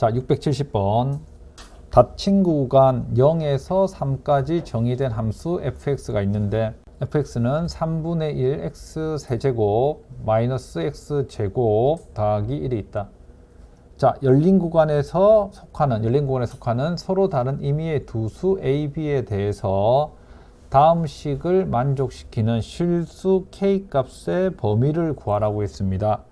자, 670번. 닫힌 구간 0에서 3까지 정의된 함수 fx가 있는데 fx는 3분의 1 x 세제곱 마이너스 x 제곱 더하기 1이 있다. 자, 열린 구간에서 속하는 열린 구간에 속하는 서로 다른 의미의 두 수 a, b에 대해서 다음 식을 만족시키는 실수 k 값의 범위를 구하라고 했습니다.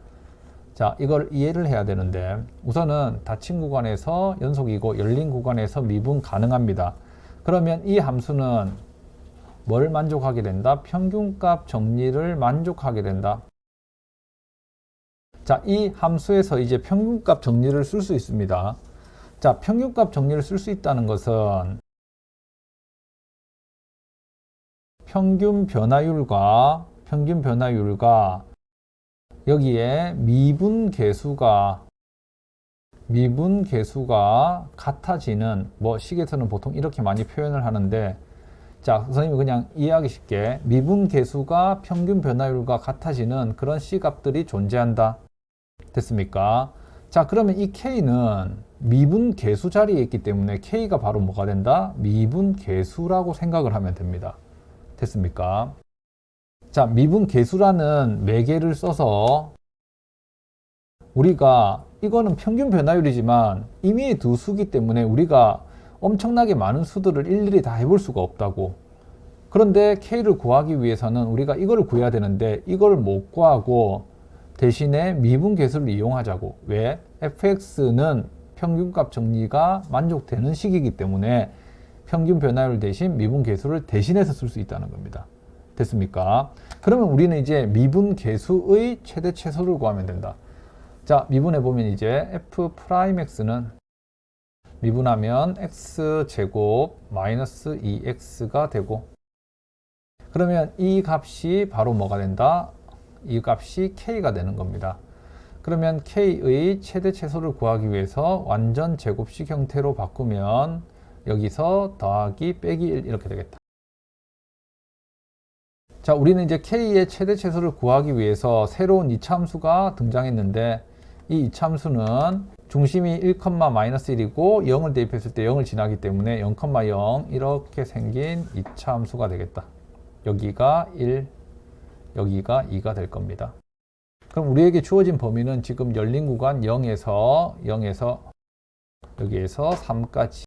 자, 이걸 이해를 해야 되는데 우선은 닫힌 구간에서 연속이고 열린 구간에서 미분 가능합니다. 그러면 이 함수는 뭘 만족하게 된다? 평균값 정리를 만족하게 된다. 자, 이 함수에서 이제 평균값 정리를 쓸 수 있습니다. 자, 평균값 정리를 쓸 수 있다는 것은 평균 변화율과 평균 변화율과 여기에 미분 계수가 미분 계수가 같아지는 뭐 식에서는 보통 이렇게 많이 표현을 하는데 자 선생님이 그냥 이해하기 쉽게 미분 계수가 평균 변화율과 같아지는 그런 C 값들이 존재한다 됐습니까? 자 그러면 이 K는 미분 계수 자리에 있기 때문에 K가 바로 뭐가 된다? 미분 계수라고 생각을 하면 됩니다 됐습니까? 자, 미분 계수라는 매개를 써서 우리가 이거는 평균 변화율이지만 임의의 두 수기 때문에 우리가 엄청나게 많은 수들을 일일이 다 해볼 수가 없다고. 그런데 K를 구하기 위해서는 우리가 이거를 구해야 되는데 이걸 못 구하고 대신에 미분 계수를 이용하자고. 왜? fx는 평균값 정리가 만족되는 식이기 때문에 평균 변화율 대신 미분 계수를 대신해서 쓸 수 있다는 겁니다. 됐습니까? 그러면 우리는 이제 미분 계수의 최대 최소를 구하면 된다. 자, 미분해 보면 이제 f 프라임 x는 미분하면 x 제곱 마이너스 2x가 되고 그러면 이 값이 바로 뭐가 된다? 이 값이 k가 되는 겁니다. 그러면 k의 최대 최소를 구하기 위해서 완전 제곱식 형태로 바꾸면 여기서 더하기 빼기 1 이렇게 되겠다. 자, 우리는 이제 k의 최대 최소를 구하기 위해서 새로운 이차함수가 등장했는데 이 이차함수는 중심이 1, 마이너스 1이고 0을 대입했을 때 0을 지나기 때문에 0,0 이렇게 생긴 이차함수가 되겠다. 여기가 1, 여기가 2가 될 겁니다. 그럼 우리에게 주어진 범위는 지금 열린 구간 0에서 0에서 여기에서 3까지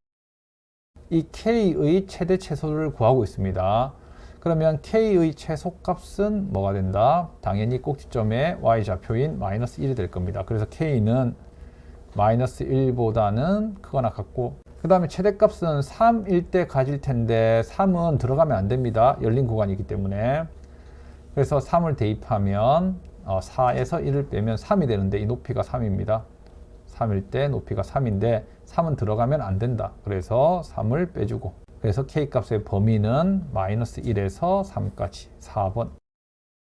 이 k의 최대 최소를 구하고 있습니다. 그러면 k의 최소값은 뭐가 된다? 당연히 꼭지점의 y좌표인 마이너스 1이 될 겁니다. 그래서 k는 마이너스 1보다는 크거나 같고 그 다음에 최대값은 3일 때 가질 텐데 3은 들어가면 안 됩니다. 열린 구간이기 때문에 그래서 3을 대입하면 4에서 1을 빼면 3이 되는데 이 높이가 3입니다. 3일 때 높이가 3인데 3은 들어가면 안 된다. 그래서 3을 빼주고 그래서 k 값의 범위는 마이너스 1에서 3까지 4번